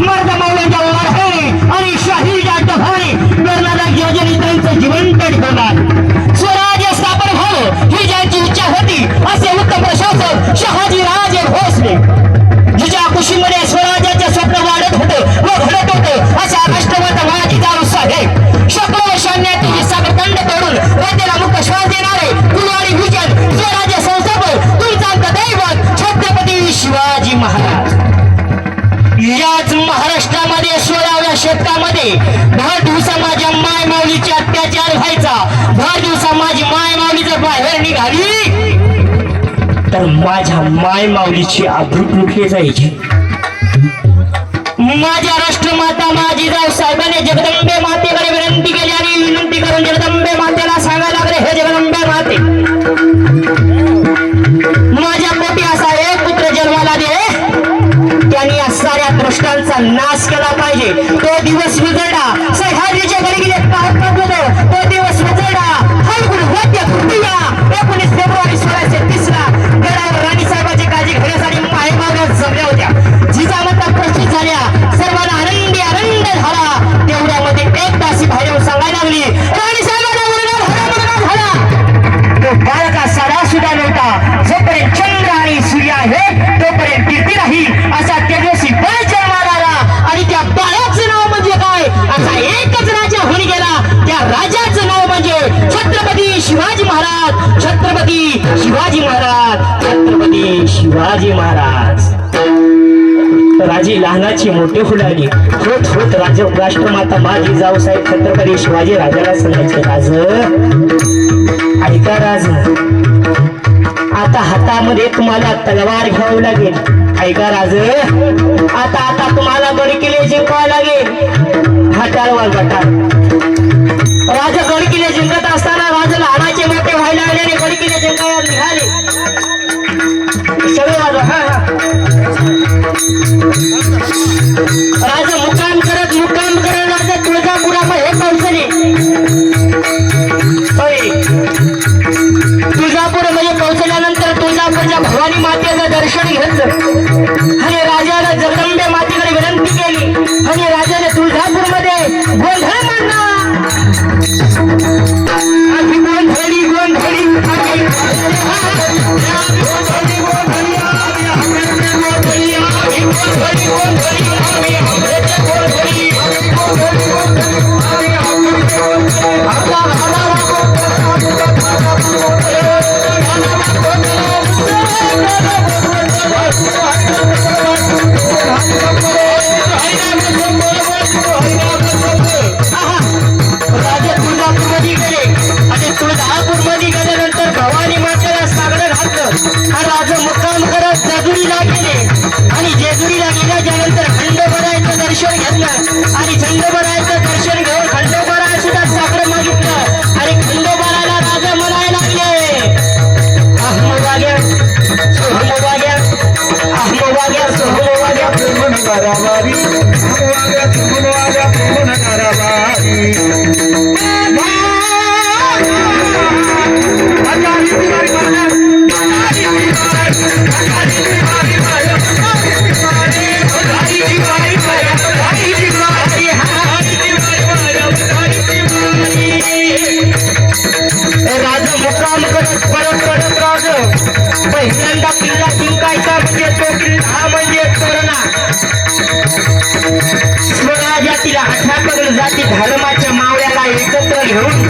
मर्द मौलांच्या लढाई आणि सोळाव्या शतकामध्ये भारतीय समाजा माय माऊलीचे अत्याचार व्हायचा. भारतीय समाज माय माऊली जर बाहेर निघाली तर माझ्या माय माऊलीची आबरूट लुटली जायची? माझ्या राष्ट्रमाता माझी जाऊ साहेबाने जगदंबे मातेकडे विनंती केली आणि विनंती करून जगदंबे मातेला सांगायला लागले हे जगदंबे माते माझ्या पोटी असा एक पुत्र जन्माला दे. त्यांनी या साऱ्या दृष्टांचा नाश केला पाहिजे. तो दिवस विजळला राजी महाराज. राजी लहानाची मोठे फुलाली होत होत राज राष्ट्रमाता माझी जाऊसाहेब छत्रपती शिवाजी राजाला सांगायचे राज ऐका राज. आता हातामध्ये तुम्हाला तलवार घ्यावं लागेल. ऐका राज. आता आता तुम्हाला बडकिले जिंकावं लागेल. हा टाळवाल गटार. राजा राजा भवानी मातेचं दर्शन घेतलं आणि राजाला जगदंबे मातेकडे विनंती केली आणि राजाने तुळजापूरमध्ये गोंधळ मांडला गोंधळी गोंधळी गोंधळी अकाली तिवारी वाग्या राजा मुक्काम करत परत परत राज. पहिल्यांदा किल्ला ह्या सगळ्या जाती धर्माच्या मावळ्याला एकत्र घेऊन.